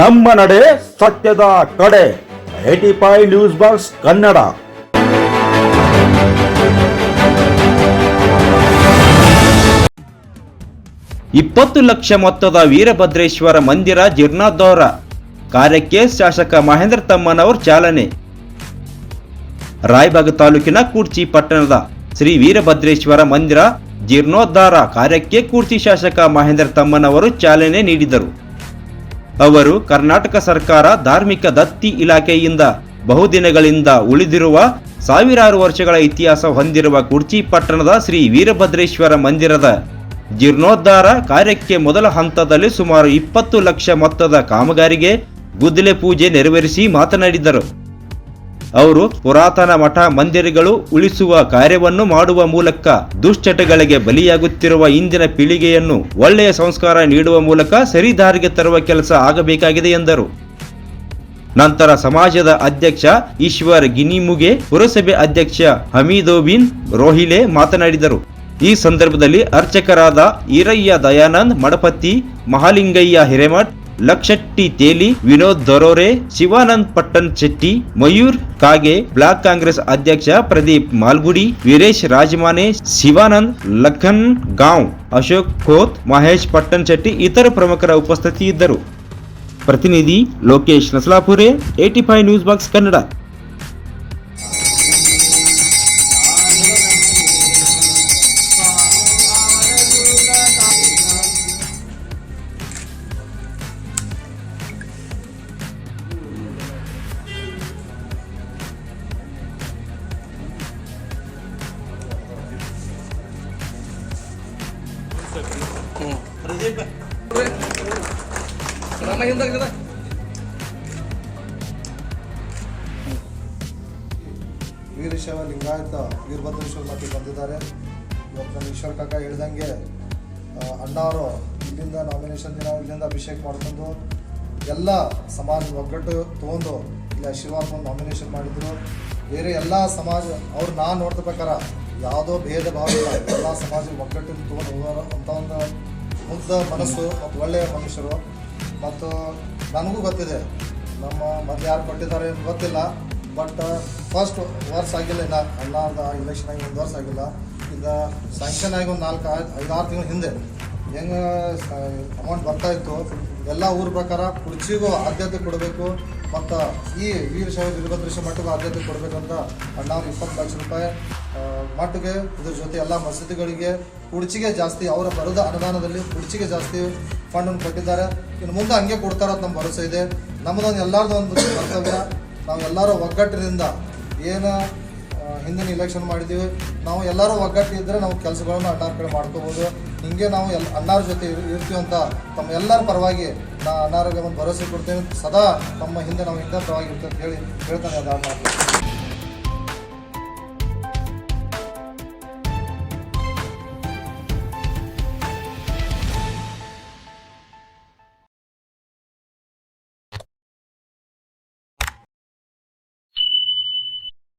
ನಮ್ಮ ನಡೆ ಸತ್ಯದ ಕಡೆ. AT five news box Kannada. ಇಪ್ಪತ್ತು ಲಕ್ಷ ಮೊತ್ತದ ವೀರಭದ್ರೇಶ್ವರ ಮಂದಿರ ಜೀರ್ಣೋದ್ಧಾರ. ಕಾರ್ಯಕ್ಕೆ ಶಾಸಕ ಮಹೇಂದ್ರ ತಮ್ಮನವರ್ ಚಾಲನೆ. ರಾಯಬಾಗ ತಾಲೂಕಿನ ಕೂಡ್ಚಿ ಪಟ್ಟಣದ ಶ್ರೀ ವೀರಭದ್ರೇಶ್ವರ ಮಂದಿರ ಜೀರ್ಣೋದ್ಧಾರ ಕಾರ್ಯಕ್ಕೆ ಕೂಡ್ಚಿ ಶಾಸಕ ಮಹೇಂದ್ರ ತಮ್ಮನವರು ಚಾಲನೆ ನೀಡಿದರು. ಅವರು ಕರ್ನಾಟಕ ಸರ್ಕಾರ ಧಾರ್ಮಿಕ ದತ್ತಿ ಇಲಾಖೆಯಿಂದ ಬಹುದಿನಗಳಿಂದ ಉಳಿದಿರುವ ಸಾವಿರಾರು ವರ್ಷಗಳ ಇತಿಹಾಸ ಹೊಂದಿರುವ ಕುರ್ಚಿ ಪಟ್ಟಣದ ಶ್ರೀ ವೀರಭದ್ರೇಶ್ವರ ಮಂದಿರದ ಜೀರ್ಣೋದ್ಧಾರ ಕಾರ್ಯಕ್ಕೆ ಮೊದಲ ಹಂತದಲ್ಲಿ ಸುಮಾರು ಇಪ್ಪತ್ತು ಲಕ್ಷ ಮೊತ್ತದ ಕಾಮಗಾರಿಗೆ ಗುದ್ದಲೆ ಪೂಜೆ ನೆರವೇರಿಸಿ ಮಾತನಾಡಿದರು. ಅವರು ಪುರಾತನ ಮಠ ಮಂದಿರಗಳು ಉಳಿಸುವ ಕಾರ್ಯವನ್ನು ಮಾಡುವ ಮೂಲಕ ದುಶ್ಚಟಗಳಿಗೆ ಬಲಿಯಾಗುತ್ತಿರುವ ಇಂದಿನ ಪೀಳಿಗೆಯನ್ನು ಒಳ್ಳೆಯ ಸಂಸ್ಕಾರ ನೀಡುವ ಮೂಲಕ ಸರಿದಾರಿಗೆ ತರುವ ಕೆಲಸ ಆಗಬೇಕಾಗಿದೆ ಎಂದರು. ನಂತರ ಸಮಾಜದ ಅಧ್ಯಕ್ಷ ಈಶ್ವರ್ ಗಿನಿಮುಗೆ ಪುರಸಭೆ ಅಧ್ಯಕ್ಷ ಹಮೀದೋಬಿನ್ ರೋಹಿಲೆ ಮಾತನಾಡಿದರು. ಈ ಸಂದರ್ಭದಲ್ಲಿ ಅರ್ಚಕರಾದ ಈರಯ್ಯ ದಯಾನಂದ್ ಮಡಪತಿ ಮಹಾಲಿಂಗಯ್ಯ ಹಿರೇಮಠ್ ಲಕ್ಷಟ್ಟಿ ತೇಲಿ, ವಿನೋದ್ ದರೋರೆ, ಶಿವಾನಂದ್ ಪಟ್ಟಣ್ ಶೆಟ್ಟಿ, ಮಯೂರ್ ಕಾಗೆ, ಬ್ಲಾಕ್ ಕಾಂಗ್ರೆಸ್ ಅಧ್ಯಕ್ಷ ಪ್ರದೀಪ್ ಮಾಲ್ಗುಡಿ, ವೀರೇಶ್ ರಾಜಮಾನೆ, ಶಿವಾನಂದ್ ಲಖನ್ ಗಾಂವ್, ಅಶೋಕ್ ಖೋತ್ ಮಹೇಶ್ ಪಟ್ಟಣ್ ಶೆಟ್ಟಿ ಇತರ ಪ್ರಮುಖರ ಉಪಸ್ಥಿತಿ ಇದ್ದರು. ಪ್ರತಿನಿಧಿ Lokesh Nasalapure AT five news box Kannada. Rama ಹಿಂದಾಗ ಜರ ವೀರಶೈವ ಲಿಂಗಾಯತ ವೀರಭದ್ರೇಶ್ವರ ಮಠಕ್ಕೆ ಬಂದಿದ್ದಾರೆ. ಇವತ್ತು ನಮ್ಮ ಈಶ್ವರ್ ಕಾಕ ಹೇಳ್ದಂಗೆ ಅಣ್ಣವರು ಇಲ್ಲಿಂದ ನಾಮಿನೇಷನ್ ದಿನ ಇಲ್ಲಿಂದ ಅಭಿಷೇಕ ಮಾಡ್ಕೊಂಡು ಎಲ್ಲ ಸಮಾಜ ಒಗ್ಗಟ್ಟು ತೊಗೊಂಡು ಇಲ್ಲಿ ಆಶೀರ್ವಾದ ನಾಮಿನೇಷನ್ ಮಾಡಿದ್ರು. ಬೇರೆ ಎಲ್ಲ ಸಮಾಜ, ಅವ್ರು ನಾನು ನೋಡಿದ ಪ್ರಕಾರ ಯಾವುದೋ ಭೇದ ಭಾವ ಇಲ್ಲ. ಎಲ್ಲ ಸಮಾಜ ಒಗ್ಗಟ್ಟು ತೊಗೊಂಡು ಹೋಗೋರು ಅಂತ ಒಂದು ಮುಗ್ಧ ಮನಸ್ಸು ಮತ್ತು ಒಳ್ಳೆಯ ಮನುಷ್ಯರು. ಮತ್ತು ನನಗೂ ಗೊತ್ತಿದೆ, ನಮ್ಮ ಮೊದಲು ಯಾರು ಕೊಟ್ಟಿದ್ದಾರೆ ಏನು ಗೊತ್ತಿಲ್ಲ. ಬಟ್ ಫಸ್ಟ್ ವರ್ಷ ಆಗಿಲ್ಲ, ಇನ್ನು ಎಲ್ಲ ಇಲೆಕ್ಷನ್ ಆಗಿ ಒಂದು ವರ್ಷ ಆಗಿಲ್ಲ. ಈಗ ಸ್ಯಾಂಕ್ಷನ್ ಆಗಿ ಒಂದು ನಾಲ್ಕು ಐದಾರು ತಿಂಗಳ ಹಿಂದೆ. ಹೆಂಗೆ ಅಮೌಂಟ್ ಬರ್ತಾ ಇತ್ತು, ಎಲ್ಲ ಊರ ಪ್ರಕಾರ ಕುರ್ಚಿಗೂ ಆದ್ಯತೆ ಕೊಡಬೇಕು ಮತ್ತು ಈ ವೀರಶೈವ ವೀರಭದ್ರೇಶ್ವರ ಮಠಕ್ಕೂ ಆದ್ಯತೆ ಕೊಡಬೇಕಂತ ಅಣ್ಣವ್ರು ಇಪ್ಪತ್ತು ಲಕ್ಷ ರೂಪಾಯಿ ಮಟ್ಟಿಗೆ ಇದ್ರ ಜೊತೆ ಎಲ್ಲ ಮಸೀದಿಗಳಿಗೆ ಕುರ್ಚಿಗೆ ಜಾಸ್ತಿ, ಅವರ ಬರದ ಅನುದಾನದಲ್ಲಿ ಕುರ್ಚಿಗೆ ಜಾಸ್ತಿ ಫಂಡನ್ನು ಕೊಟ್ಟಿದ್ದಾರೆ. ಇನ್ನು ಮುಂದೆ ಹಂಗೆ ಕೊಡ್ತಾರ ನಮ್ಮ ಭರವಸೆ ಇದೆ. ನಮ್ಮದೊಂದು ಎಲ್ಲರದ್ದು ಒಂದು ಕರ್ತವ್ಯ. ನಾವು ಎಲ್ಲರೂ ಒಗ್ಗಟ್ಟಿನಿಂದ ಏನು ಹಿಂದಿನ ಇಲೆಕ್ಷನ್ ಮಾಡಿದ್ದೀವಿ ನಾವು ಎಲ್ಲರೂ ಒಗ್ಗಟ್ಟಿದ್ರೆ ನಾವು ಕೆಲಸಗಳನ್ನು ಅಣ್ಣಾರ ಕಡೆ ಮಾಡ್ಕೋಬೋದು. ಹಿಂಗೆ ನಾವು ಎಲ್ಲ ಅಣ್ಣಾರ ಜೊತೆ ಇರ್ತೀವಂತ ತಮ್ಮ ಎಲ್ಲರ ಪರವಾಗಿ ನಾ ಅಣ್ಣಾರಿಗೆ ಒಂದು ಭರವಸೆ ಕೊಡ್ತೇನೆ. ಸದಾ ತಮ್ಮ ಹಿಂದೆ ನಾವು ಹಿಂದೆ ಪರವಾಗಿ ಇರ್ತೀವಿ ಹೇಳಿ ಹೇಳ್ತಾನೆ ಮಾತು